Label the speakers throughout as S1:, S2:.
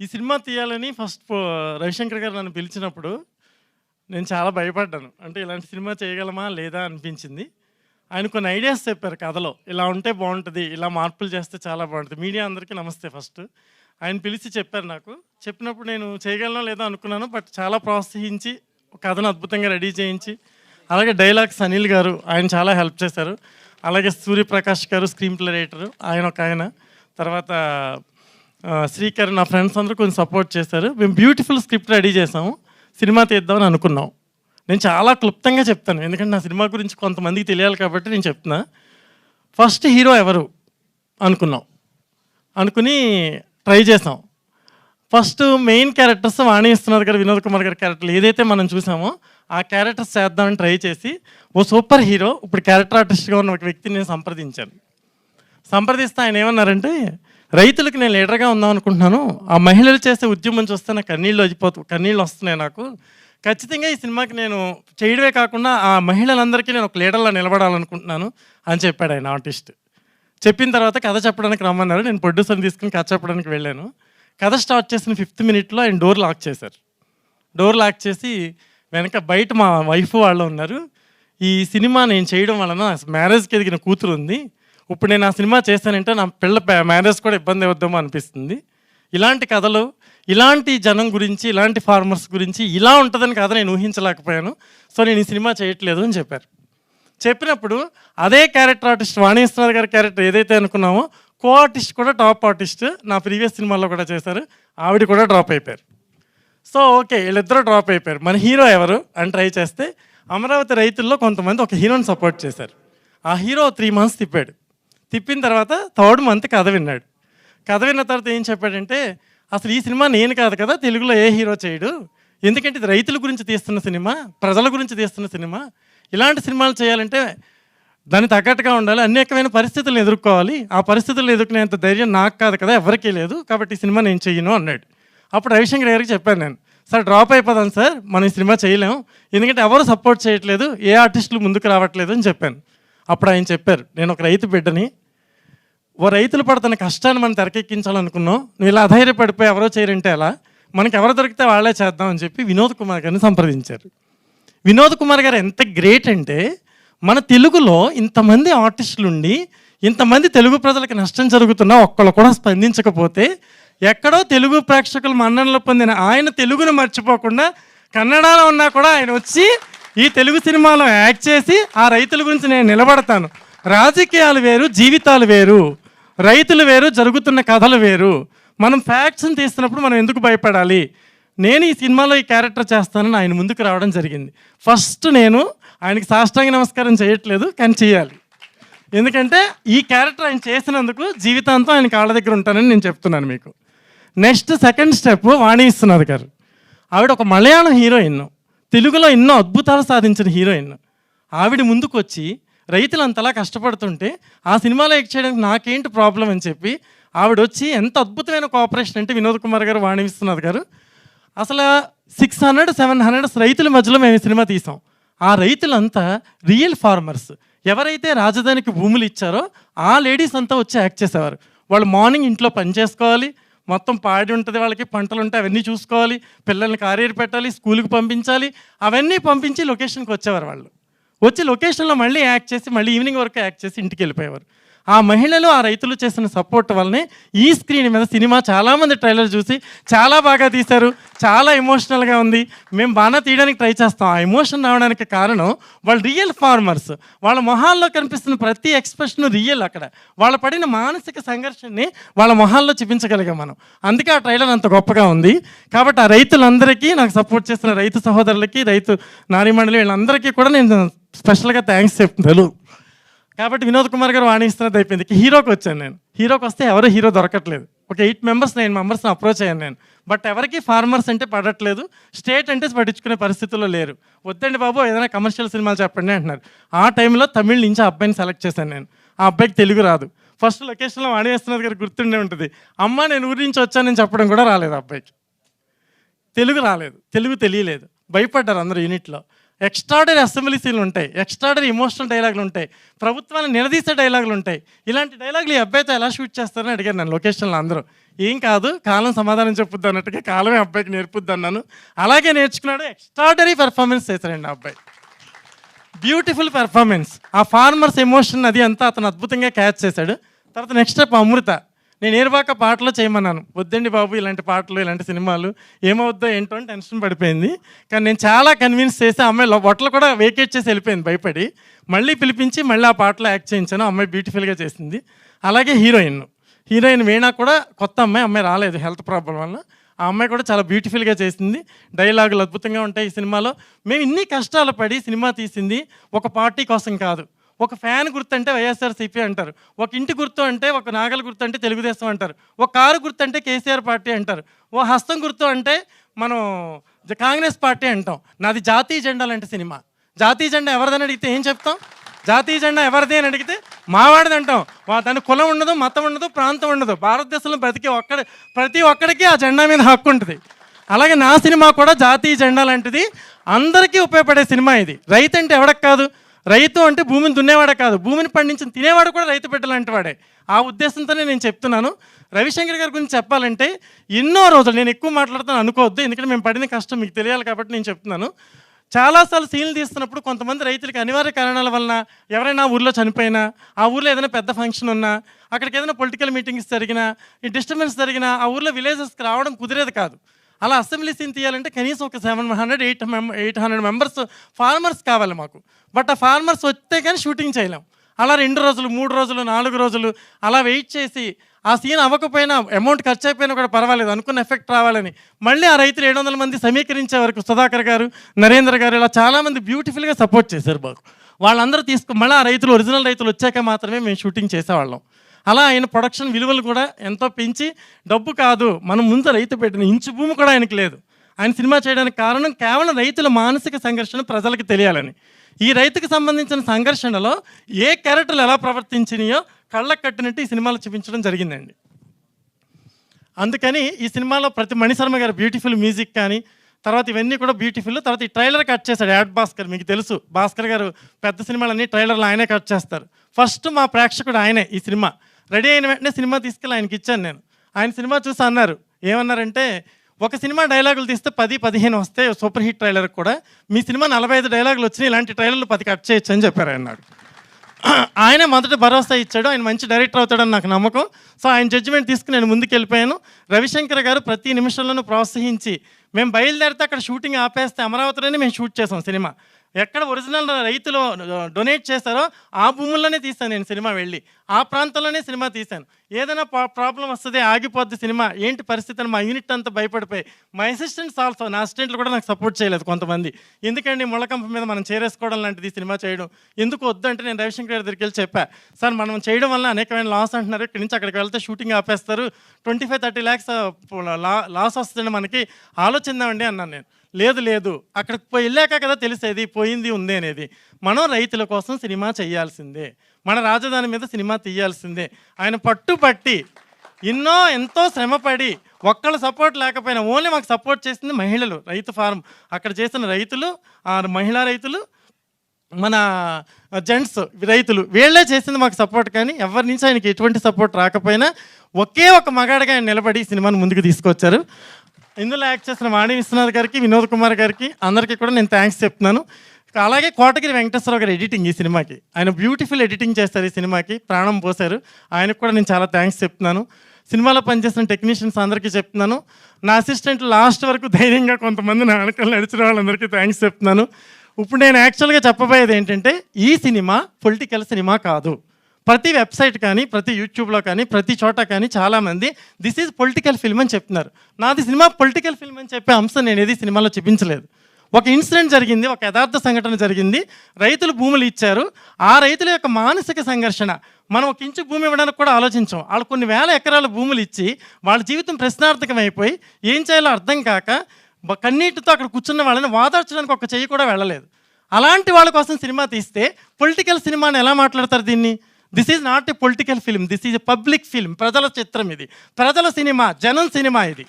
S1: ఈ సినిమా తీయాలని ఫస్ట్ రవిశంకర్ గారు నన్ను పిలిచినప్పుడు నేను చాలా భయపడ్డాను. అంటే ఇలాంటి సినిమా చేయగలమా లేదా అనిపించింది. ఆయన కొన్ని ఐడియాస్ చెప్పారు కథలో. ఇలా ఉంటే బాగుంటుంది ఇలా మార్పులు చేస్తే చాలా బాగుంటుంది. మీడియా అందరికీ నమస్తే ఫస్ట్. ఆయన పిలిచి చెప్పారు నాకు. చెప్పినప్పుడు నేను చేయగలనో లేదో అనుకున్నాను బట్ చాలా ప్రోత్సహించి కథను అద్భుతంగా రెడీ చేయించి అలాగే డైలాగ్స్ అనిల్ గారు ఆయన చాలా హెల్ప్ చేశారు. అలాగే సూర్యప్రకాష్ గారు స్క్రీన్ ప్లే రైటరు ఆయన ఒక ఆయన. తర్వాత శ్రీకర్ నా ఫ్రెండ్స్ అందరూ కొంచెం సపోర్ట్ చేశారు. మేము బ్యూటిఫుల్ స్క్రిప్ట్ రెడీ చేసాము సినిమా తీద్దామని అనుకున్నాం. నేను చాలా క్లుప్తంగా చెప్తాను. ఎందుకంటే నా సినిమా గురించి కొంతమందికి తెలియాలి కాబట్టి నేను చెప్తున్నా. ఫస్ట్ హీరో ఎవరు? అనుకున్నాం. అనుకుని ట్రై చేసాం ఫస్ట్ మెయిన్ క్యారెక్టర్స్ వాణి ఇస్తున్నారు గారు వినోద్ కుమార్ గారి క్యారెక్టర్లు ఏదైతే మనం చూసామో ఆ క్యారెక్టర్స్ చేద్దామని ట్రై చేసి ఓ సూపర్ హీరో ఇప్పుడు క్యారెక్టర్ ఆర్టిస్ట్గా ఉన్న ఒక వ్యక్తిని నేను సంప్రదించాను. సంప్రదిస్తే ఆయన ఏమన్నారంటే రైతులకు నేను లీడర్గా ఉందాం అనుకుంటున్నాను. ఆ మహిళలు చేసే ఉద్యమం చూస్తే నాకు కన్నీళ్ళు వచ్చిపోతు కన్నీళ్ళు వస్తున్నాయి నాకు. ఖచ్చితంగా ఈ సినిమాకి నేను చేయడమే కాకుండా ఆ మహిళలందరికీ నేను ఒక లీడర్లా నిలబడాలనుకుంటున్నాను అని చెప్పాడు ఆయన ఆర్టిస్ట్. చెప్పిన తర్వాత కథ చెప్పడానికి రమ్మన్నారు. నేను ప్రొడ్యూసర్ని తీసుకుని కథ చెప్పడానికి వెళ్ళాను. కథ స్టార్ట్ చేసిన ఫిఫ్త్ మినిట్లో ఆయన డోర్ లాక్ చేశారు. డోర్ లాక్ చేసి వెనక బయట మా వైఫ్ వాళ్ళు ఉన్నారు. ఈ సినిమా నేను చేయడం వలన మ్యారేజ్కి ఎదిగిన కూతురు ఉంది ఇప్పుడు నేను ఆ సినిమా చేశానంటే నా పిల్ల మ్యారేజ్ కూడా ఇబ్బంది అవుద్దామో అనిపిస్తుంది. ఇలాంటి కథలు ఇలాంటి జనం గురించి ఇలాంటి ఫార్మర్స్ గురించి ఇలా ఉంటుందని కథ నేను ఊహించలేకపోయాను. సో నేను ఈ సినిమా చేయట్లేదు అని చెప్పారు. చెప్పినప్పుడు అదే క్యారెక్టర్ ఆర్టిస్ట్ వాణీశ్వరరావు గారి క్యారెక్టర్ ఏదైతే అనుకున్నామో కో ఆర్టిస్ట్ కూడా టాప్ ఆర్టిస్ట్ నా ప్రీవియస్ సినిమాల్లో కూడా చేశారు. ఆవిడ కూడా డ్రాప్ అయిపోయారు. సో ఓకే వీళ్ళిద్దరూ డ్రాప్ అయిపోయారు. మన హీరో ఎవరు అని ట్రై చేస్తే అమరావతి రైతుల్లో కొంతమంది ఒక హీరోని సపోర్ట్ చేశారు. ఆ హీరో త్రీ మంత్స్ తిప్పాడు. తిప్పిన తర్వాత థర్డ్ మంత్ కథ విన్నాడు. కథ విన్న తర్వాత ఏం చెప్పాడంటే అసలు ఈ సినిమా నేను కాదు కదా తెలుగులో ఏ హీరో చేయడు. ఎందుకంటే ఇది రైతుల గురించి తీస్తున్న సినిమా ప్రజల గురించి తీస్తున్న సినిమా. ఇలాంటి సినిమాలు చేయాలంటే దాన్ని తగ్గట్టుగా ఉండాలి. అనేకమైన పరిస్థితులను ఎదుర్కోవాలి. ఆ పరిస్థితులను ఎదుర్కొనేంత ధైర్యం నాకు కాదు కదా ఎవరికీ లేదు. కాబట్టి ఈ సినిమా నేను చెయ్యను అన్నాడు. అప్పుడు రవిశంకర్ గారికి చెప్పాను నేను సార్ డ్రాప్ అయిపోదాం సార్ మనం ఈ సినిమా చేయలేం. ఎందుకంటే ఎవరు సపోర్ట్ చేయట్లేదు ఏ ఆర్టిస్టులు ముందుకు రావట్లేదు అని చెప్పాను. అప్పుడు ఆయన చెప్పారు నేను ఒక రైతు బిడ్డని ఓ రైతులు పడుతున్న కష్టాన్ని మనం తెరకెక్కించాలనుకున్నాం. నువ్వు ఇలా అధైర్యపడిపోయి ఎవరో చేయరంటే ఎలా? మనకి ఎవరు దొరికితే వాళ్ళే చేద్దాం అని చెప్పి వినోద్ కుమార్ గారిని సంప్రదించారు. వినోద్ కుమార్ గారు ఎంత గ్రేట్ అంటే మన తెలుగులో ఇంతమంది ఆర్టిస్టులు ఉండి ఇంతమంది తెలుగు ప్రజలకు నష్టం జరుగుతున్నా ఒక్కళ్ళు కూడా స్పందించకపోతే ఎక్కడో తెలుగు ప్రేక్షకులు మన్ననలు పొందిన ఆయన తెలుగును మర్చిపోకుండా కన్నడలో ఉన్నా కూడా ఆయన వచ్చి ఈ తెలుగు సినిమాలో యాక్ట్ చేసి ఆ రైతుల గురించి నేను నిలబడతాను. రాజకీయాలు వేరు జీవితాలు వేరు. రైతులు వేరు జరుగుతున్న కథలు వేరు. మనం ఫ్యాక్ట్స్ని తీస్తున్నప్పుడు మనం ఎందుకు భయపడాలి? నేను ఈ సినిమాలో ఈ క్యారెక్టర్ చేస్తానని ఆయన ముందుకు రావడం జరిగింది. ఫస్ట్ నేను ఆయనకి సాష్టాంగ నమస్కారం చేయట్లేదు కానీ చేయాలి. ఎందుకంటే ఈ క్యారెక్టర్ ఆయన చేసినందుకు జీవితాంతం ఆయన కాళ్ళ దగ్గర ఉంటానని నేను చెప్తున్నాను మీకు. Next second step Vani Vishwanath garu. ఆవిడ ఒక మలయాళం హీరోయిన్. తెలుగులో ఎన్నో అద్భుతాలు సాధించిన హీరోయిన్. ఆవిడ ముందుకు వచ్చి రైతులు అంతలా కష్టపడుతుంటే ఆ సినిమాలో యాక్ట్ చేయడానికి నాకేంటి ప్రాబ్లం అని చెప్పి ఆవిడ వచ్చి ఎంత అద్భుతమైన కోఆపరేషన్ అంటే వినోద్ కుమార్ గారు వాణి గారు. అసలు సిక్స్ హండ్రెడ్ సెవెన్ హండ్రెడ్ రైతుల మధ్యలో మేము సినిమా తీసాం. ఆ రైతులంతా రియల్ ఫార్మర్స్ ఎవరైతే రాజధానికి భూములు ఇచ్చారో ఆ లేడీస్ అంతా వచ్చి యాక్ట్ చేసేవారు. వాళ్ళు మార్నింగ్ ఇంట్లో పని చేసుకోవాలి. మొత్తం పాడి ఉంటుంది వాళ్ళకి పంటలు ఉంటాయి అవన్నీ చూసుకోవాలి. పిల్లల్ని కారియర్ పెట్టాలి స్కూల్కి పంపించాలి. అవన్నీ పంపించి లొకేషన్కి వచ్చేవారు వాళ్ళు. వచ్చి లొకేషన్లో మళ్ళీ యాక్ట్ చేసి మళ్ళీ ఈవినింగ్ వరకు యాక్ట్ చేసి ఇంటికి వెళ్ళిపోయేవారు. ఆ మహిళలు ఆ రైతులు చేసిన సపోర్ట్ వల్లనే ఈ స్క్రీన్ మీద సినిమా చాలామంది ట్రైలర్ చూసి చాలా బాగా తీశారు చాలా ఎమోషనల్గా ఉంది. మేము బాగా తీయడానికి ట్రై చేస్తాం. ఆ ఎమోషన్ రావడానికి కారణం వాళ్ళు రియల్ ఫార్మర్స్ వాళ్ళ మొహాల్లో కనిపిస్తున్న ప్రతి ఎక్స్ప్రెషన్ రియల్ అక్కడ. వాళ్ళ పడిన మానసిక సంఘర్షణని వాళ్ళ మొహాల్లో చూపించగలిగాం మనం. అందుకే ఆ ట్రైలర్ అంత గొప్పగా ఉంది. కాబట్టి ఆ రైతులందరికీ నాకు సపోర్ట్ చేసిన రైతు సహోదరులకి రైతు నారీమండలి వీళ్ళందరికీ కూడా నేను స్పెషల్గా థ్యాంక్స్ చెప్తున్నాను కాబట్టి వినోద్ కుమార్ గారు వాణిస్తున్నది అయిపోయింది. హీరోకి వచ్చాను నేను. హీరోకి వస్తే ఎవరు హీరో దొరకట్లేదు. ఒక ఎయిట్ మెంబర్స్ నైన్ మెంబర్స్ని అప్రోచ్ అయ్యాను నేను. బట్ ఎవరికి ఫార్మర్స్ అంటే పడట్లేదు. స్టేట్ అంటే పట్టించుకునే పరిస్థితుల్లో లేరు. వద్దండి బాబు ఏదైనా కమర్షియల్ సినిమాలు చెప్పండి అంటున్నారు. ఆ టైంలో తమిళ నుంచి ఆ అబ్బాయిని సెలెక్ట్ చేశాను నేను. ఆ అబ్బాయికి తెలుగు రాదు. ఫస్ట్ లొకేషన్లో వాణిస్తున్నది గారు గుర్తుండే ఉంటుంది. అమ్మ నేను ఊరి నుంచి వచ్చానని చెప్పడం కూడా రాలేదు అబ్బాయికి. తెలుగు రాలేదు. తెలుగు తెలియలేదు. భయపడ్డారు అందరూ యూనిట్లో. ఎక్స్ట్రాడరీ అసెంబ్లీ సీన్లు ఉంటాయి. ఎక్స్ట్రాడరీ ఇమోషనల్ డైలాగులు ఉంటాయి. ప్రభుత్వాన్ని నిలదీసే డైలాగులు ఉంటాయి. ఇలాంటి డైలాగులు ఈ అబ్బాయితో ఎలా షూట్ చేస్తారని అడిగారు నన్ను లొకేషన్లో అందరూ. ఏం కాదు కాలం సమాధానం చెప్పుద్ది అన్నట్టుగా కాలమే అబ్బాయికి నేర్పుద్ది అన్నాను. అలాగే నేర్చుకున్నాడు ఎక్స్ట్రాడరీ పెర్ఫార్మెన్స్ చేశారండి ఆ అబ్బాయి. బ్యూటిఫుల్ పెర్ఫార్మెన్స్ ఆ ఫార్మర్స్ ఎమోషన్ అది అంతా అతను అద్భుతంగా క్యాచ్ చేశాడు. తర్వాత నెక్స్ట్ స్టెప్ అమృత. నేను ఏర్వాక పాటలు చేయమన్నాను. వద్దండి బాబు ఇలాంటి పాటలు ఇలాంటి సినిమాలు ఏమవుద్దో ఏంటో అని టెన్షన్ పడిపోయింది. కానీ నేను చాలా కన్విన్స్ చేసి ఆ అమ్మాయి బొట్టలు కూడా వేకేట్ చేసి వెళ్ళిపోయింది భయపడి. మళ్ళీ పిలిపించి మళ్ళీ ఆ పాటలో యాక్ట్ చేయించాను. ఆ అమ్మాయి బ్యూటిఫుల్గా చేసింది. అలాగే హీరోయిన్. హీరోయిన్ వీణా కూడా కొత్త అమ్మాయి అమ్మాయి రాలేదు హెల్త్ ప్రాబ్లం వల్ల. ఆ అమ్మాయి కూడా చాలా బ్యూటిఫుల్గా చేసింది. డైలాగులు అద్భుతంగా ఉంటాయి ఈ సినిమాలో. మేము ఇన్ని కష్టాలు పడి సినిమా తీసింది ఒక పార్టీ కోసం కాదు. ఒక ఫ్యాన్ గుర్తు అంటే వైఎస్ఆర్సీపీ అంటారు. ఒక ఇంటి గుర్తు అంటే ఒక నాగల గుర్తు అంటే తెలుగుదేశం అంటారు. ఒక కారు గుర్తు అంటే కేసీఆర్ పార్టీ అంటారు. ఓ హస్తం గుర్తు అంటే మనం కాంగ్రెస్ పార్టీ అంటాం. నాది జాతీయ జెండా లాంటి సినిమా. జాతీయ జెండా ఎవరిదని అడిగితే ఏం చెప్తాం? జాతీయ జెండా ఎవరిది అని అడిగితే మావాడిది అంటాం. వా- దాని కులం ఉండదు మతం ఉండదు ప్రాంతం ఉండదు. భారతదేశంలో ప్రతి ఒక్కడి ప్రతి ఒక్కడికి ఆ జెండా మీద హక్కు ఉంటుంది. అలాగే నా సినిమా కూడా జాతీయ జెండా లాంటిది. అందరికీ ఉపయోగపడే సినిమా ఇది. రైతు అంటే ఎవడకు కాదు? రైతు అంటే భూమిని దున్నేవాడే కాదు భూమిని పండించిన తినేవాడు కూడా రైతు బిడ్డలాంటి వాడే. ఆ ఉద్దేశంతోనే నేను చెప్తున్నాను. రవిశంకర్ గారి గురించి చెప్పాలంటే ఎన్నో రోజులు నేను ఎక్కువ మాట్లాడుతాను అనుకోవద్దు ఎందుకంటే మేము పడిన కష్టం మీకు తెలియాలి కాబట్టి నేను చెప్తున్నాను. చాలాసార్లు సీన్లు తీస్తున్నప్పుడు కొంతమంది రైతులకి అనివార్య కారణాల వలన ఎవరైనా ఊర్లో చనిపోయినా ఆ ఊర్లో ఏదైనా పెద్ద ఫంక్షన్ ఉన్నా అక్కడికి ఏదైనా పొలిటికల్ మీటింగ్స్ జరిగినా ఈ డిస్టర్బెన్స్ జరిగినా ఆ ఊర్లో విలేజెస్కి రావడం కుదిరేది కాదు. అలా అసెంబ్లీ సీన్ తీయాలంటే కనీసం ఒక seven hundred eight eight hundred members farmers కావాలి మాకు. బట్ ఆ ఫార్మర్స్ వస్తే కానీ షూటింగ్ చేయలేం. అలా రెండు రోజులు మూడు రోజులు నాలుగు రోజులు అలా వెయిట్ చేసి ఆ సీన్ అవ్వకపోయినా అమౌంట్ ఖర్చు అయిపోయినా కూడా పర్వాలేదు అనుకున్న ఎఫెక్ట్ రావాలని. మళ్ళీ ఆ రైతులు ఏడు వందల మంది సమీకరించే వరకు సుధాకర్ గారు నరేంద్ర గారు ఇలా చాలామంది బ్యూటిఫుల్గా సపోర్ట్ చేశారు బాబు వాళ్ళందరూ తీసుకు మళ్ళీ ఆ రైతులు ఒరిజినల్ రైతులు వచ్చాక మాత్రమే మేము షూటింగ్ చేసేవాళ్ళం. అలా ఆయన ప్రొడక్షన్ విలువలు కూడా ఎంతో పెంచి డబ్బు కాదు మనం ముందు రైతు పెట్టిన ఇంచు భూమి కూడా ఆయనకి లేదు. ఆయన సినిమా చేయడానికి కారణం కేవలం రైతుల మానసిక సంఘర్షణ ప్రజలకు తెలియాలని. ఈ రైతుకు సంబంధించిన సంఘర్షణలో ఏ క్యారెక్టర్లు ఎలా ప్రవర్తించినాయో కళ్ళకు కట్టినట్టు ఈ సినిమాలో చూపించడం జరిగిందండి. అందుకని ఈ సినిమాలో ప్రతి మణిశర్మ గారి బ్యూటిఫుల్ మ్యూజిక్ కానీ తర్వాత ఇవన్నీ కూడా బ్యూటిఫుల్ తర్వాత ఈ ట్రైలర్ కట్ చేశాడు యాడ్ భాస్కర్ మీకు తెలుసు. భాస్కర్ గారు పెద్ద సినిమాలన్నీ ట్రైలర్లు ఆయనే కట్ చేస్తారు. ఫస్ట్ మా ప్రేక్షకుడు ఆయనే ఈ సినిమా. రెడీ అయిన వెంటనే సినిమా తీసుకెళ్ళి ఆయనకి ఇచ్చాను నేను. ఆయన సినిమా చూసి అన్నారు. ఏమన్నారంటే ఒక సినిమా డైలాగులు తీస్తే పది పదిహేను వస్తే సూపర్ హిట్ ట్రైలర్ కూడా. మీ సినిమా నలభై ఐదు డైలాగులు వచ్చినాయి ఇలాంటి ట్రైలర్లు పది కట్ చేయొచ్చు అని చెప్పారు ఆయన నాకు ఆయనే మొదట భరోసా ఇచ్చాడు. ఆయన మంచి డైరెక్టర్ అవుతాడని నాకు నమ్మకం. సో ఆయన జడ్జిమెంట్ తీసుకుని నేను ముందుకు వెళ్ళిపోయాను రవిశంకర్ గారు ప్రతి నిమిషంలోనూ ప్రోత్సహించి మేము బయలుదేరితే అక్కడ షూటింగ్ ఆపేస్తే అమరావతిలోనే మేము షూట్ చేసాం సినిమా. ఎక్కడ ఒరిజినల్ రైతులు డొనేట్ చేస్తారో ఆ భూముల్లోనే తీస్తాను నేను సినిమా వెళ్ళి. ఆ ప్రాంతంలోనే సినిమా తీశాను. ఏదైనా ప్రాబ్లం వస్తుంది ఆగిపోద్ది సినిమా ఏంటి పరిస్థితి అని మా యూనిట్ అంతా భయపడిపోయి మా అసిస్టెంట్స్ ఆల్సో నా అసిస్టెంట్లు కూడా నాకు సపోర్ట్ చేయలేదు కొంతమంది. ఎందుకండి ముళ్ళకంప మీద మనం చేరేసుకోవడం లాంటిది సినిమా చేయడం? ఎందుకు వద్దు అంటే నేను రవిశంకర్ గారి దగ్గరికి వెళ్ళి చెప్పా సార్ మనం చేయడం వల్ల అనేకమైన లాస్ అంటున్నారు. ఇక్కడి నుంచి అక్కడికి వెళ్తే షూటింగ్ ఆపేస్తారు. Twenty five thirty lakhs loss వస్తుంది మనకి. ఆలోచిందామండి అన్నాను నేను. లేదు లేదు. అక్కడికి పోయి వెళ్ళాక కదా తెలిసేది పోయింది ఉంది అనేది. మనం రైతుల కోసం సినిమా చేయాల్సిందే. మన రాజధాని మీద సినిమా తీయాల్సిందే. ఆయన పట్టుబట్టి ఎన్నో ఎంతో శ్రమపడి ఒక్కళ్ళ సపోర్ట్ లేకపోయినా ఓన్లీ మాకు సపోర్ట్ చేసింది మహిళలు రైతు ఫారం. అక్కడ చేసిన రైతులు ఆ మహిళా రైతులు మన జెంట్స్ రైతులు వీళ్ళే చేసింది మాకు సపోర్ట్. కానీ ఎవరి నుంచి ఆయనకి ఎటువంటి సపోర్ట్ రాకపోయినా ఒకే ఒక మగాడిగా ఆయన నిలబడి సినిమాను ముందుకు తీసుకొచ్చారు. ఇందులో యాక్ట్ చేసిన వాణి విశ్వనాథ్ గారికి వినోద్ కుమార్ గారికి అందరికీ కూడా నేను థ్యాంక్స్ చెప్తున్నాను. అలాగే కోటగిరి వెంకటేశ్వరరావు గారు ఎడిటింగ్ ఈ సినిమాకి. ఆయన బ్యూటిఫుల్ ఎడిటింగ్ చేస్తారు ఈ సినిమాకి. ప్రాణం పోశారు. ఆయనకు కూడా నేను చాలా థ్యాంక్స్ చెప్తున్నాను. సినిమాలో పనిచేసిన టెక్నీషియన్స్ అందరికీ చెప్తున్నాను. నా అసిస్టెంట్ లాస్ట్ వరకు ధైర్యంగా కొంతమంది నా వెనకాల నడిచిన వాళ్ళందరికీ థ్యాంక్స్ చెప్తున్నాను. ఇప్పుడు నేను యాక్చువల్గా చెప్పబోయేది ఏంటంటే ఈ సినిమా పొలిటికల్ సినిమా కాదు. ప్రతి వెబ్సైట్ కానీ ప్రతి యూట్యూబ్లో కానీ ప్రతి చోట కానీ చాలామంది దిస్ ఈజ్ పొలిటికల్ ఫిల్మ్ అని చెప్తున్నారు. నాది సినిమా పొలిటికల్ ఫిల్మ్ అని చెప్పే అంశం నేను ఏది సినిమాలో చూపించలేదు. ఒక ఇన్సిడెంట్ జరిగింది ఒక యథార్థ సంఘటన జరిగింది. రైతులు భూములు ఇచ్చారు. ఆ రైతుల యొక్క మానసిక సంఘర్షణ మనం ఒక ఇంచు భూమి ఇవ్వడానికి కూడా ఆలోచించాం. వాళ్ళు కొన్ని వేల ఎకరాల భూములు ఇచ్చి వాళ్ళ జీవితం ప్రశ్నార్థకం అయిపోయి ఏం చేయాలో అర్థం కాక బ- కన్నీటితో అక్కడ కూర్చున్న వాళ్ళని వాదార్చడానికి ఒక చెయ్యి కూడా వెళ్ళలేదు. అలాంటి వాళ్ళ కోసం సినిమా తీస్తే పొలిటికల్ సినిమాని ఎలా మాట్లాడతారు దీన్ని? This is not a political film this is a public film ప్రజల చిత్రం ఇది. ప్రజల సినిమా జనం సినిమా ఇది.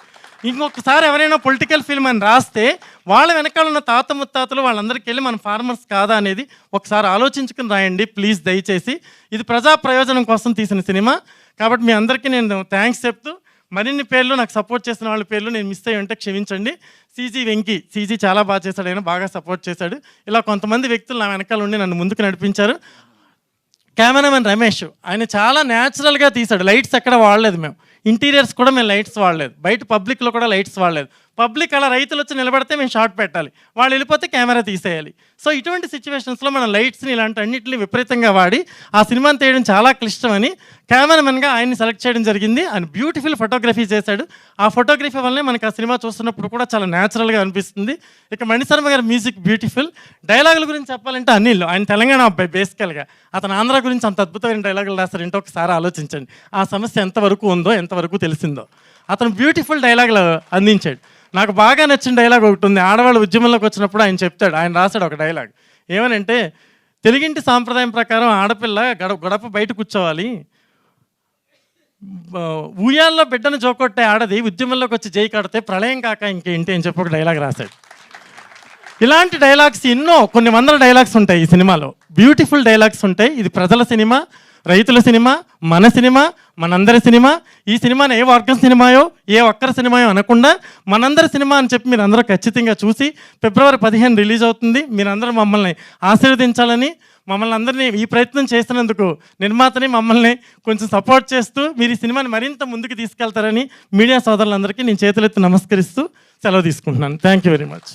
S1: ఇంకొకసారి ఎవరైనా పొలిటికల్ ఫిల్మ్ అని రాస్తే వాళ్ళ వెనకాల ఉన్న తాత ముత్తాతలు వాళ్ళందరికీ వెళ్ళి మన ఫార్మర్స్ కాదా అనేది ఒకసారి ఆలోచించుకుని రాయండి. ప్లీజ్ దయచేసి. ఇది ప్రజా ప్రయోజనం కోసం తీసిన సినిమా. కాబట్టి మీ అందరికీ నేను థ్యాంక్స్ చెప్తూ మరిన్ని పేర్లు నాకు సపోర్ట్ చేసిన వాళ్ళ పేర్లు నేను మిస్ అయ్యి ఉంటే క్షమించండి. సీజీ వెంకీ సీజీ చాలా బాగా చేశాడు. ఆయన బాగా సపోర్ట్ చేశాడు. ఇలా కొంతమంది వ్యక్తులు నా వెనకాల ఉండి నన్ను ముందుకు నడిపించారు. కెమెరామెన్ రమేష్ ఆయన చాలా న్యాచురల్గా తీశాడు. లైట్స్ ఎక్కడ వాడలేదు మేము. ఇంటీరియర్స్ కూడా మేము లైట్స్ వాడలేదు. బయట పబ్లిక్లో కూడా లైట్స్ వాడలేదు. పబ్లిక్ అలా రైతులు వచ్చి నిలబడితే మేము షార్ట్ పెట్టాలి. వాళ్ళు వెళ్ళిపోతే కెమెరా తీసేయాలి. సో ఇటువంటి సిచ్యువేషన్స్లో మనం లైట్స్ని ఇలాంటి అన్నింటిని విపరీతంగా వాడి ఆ సినిమాని తీయడం చాలా క్లిష్టమని కెమెరామెన్గా ఆయన్ని సెలెక్ట్ చేయడం జరిగింది. ఆయన బ్యూటిఫుల్ ఫోటోగ్రఫీ చేశాడు. ఆ ఫోటోగ్రఫీ వల్లనే మనకు ఆ సినిమా చూస్తున్నప్పుడు కూడా చాలా న్యాచురల్గా అనిపిస్తుంది. ఇక మణిశర్మ గారి మ్యూజిక్ బ్యూటిఫుల్ డైలాగుల గురించి చెప్పాలంటే అనిల్ ఆయన తెలంగాణ అబ్బాయి బేసికల్గా అతను ఆంధ్ర గురించి అంత అద్భుతమైన డైలాగులు రాస్తారంటే ఒకసారి ఆలోచించండి. ఆ సమస్య ఎంతవరకు ఉందో ఎంతవరకు తెలిసిందో. అతను బ్యూటిఫుల్ డైలాగులు అందించాడు. నాకు బాగా నచ్చిన డైలాగ్ ఒకటి ఉంది. ఆడవాళ్ళు ఉద్యమంలోకి వచ్చినప్పుడు ఆయన చెప్తాడు. ఆయన రాశాడు ఒక డైలాగ్ ఏమనంటే తెలుగింటి సాంప్రదాయం ప్రకారం ఆడపిల్ల గడ గడప బయట కూర్చోవాలి. ఊయాల్లో బిడ్డను జోకొట్టే ఆడది ఉద్యమంలోకి వచ్చి జై కడితే ప్రళయం కాక ఇంకేంటి? అని చెప్పి ఒక డైలాగ్ రాశాడు. ఇలాంటి డైలాగ్స్ ఎన్నో కొన్ని వందల డైలాగ్స్ ఉంటాయి ఈ సినిమాలో. బ్యూటిఫుల్ డైలాగ్స్ ఉంటాయి. ఇది ప్రజల సినిమా రైతుల సినిమా మన సినిమా మనందరి సినిమా ఈ సినిమాని ఏ వర్గం సినిమాయో ఏ ఒక్కరి సినిమాయో అనకుండా మనందరి సినిమా అని చెప్పి మీరు అందరూ ఖచ్చితంగా చూసి ఫిబ్రవరి పదిహేను రిలీజ్ అవుతుంది. మీరందరూ మమ్మల్ని ఆశీర్వదించాలని మమ్మల్ని అందరినీ ఈ ప్రయత్నం చేసినందుకు నిర్మాతని మమ్మల్ని కొంచెం సపోర్ట్ చేస్తూ మీరు ఈ సినిమాని మరింత ముందుకు తీసుకెళ్తారని మీడియా సోదరులందరికీ నేను చేతులెత్తి నమస్కరిస్తూ సెలవు తీసుకుంటున్నాను. Thank you very much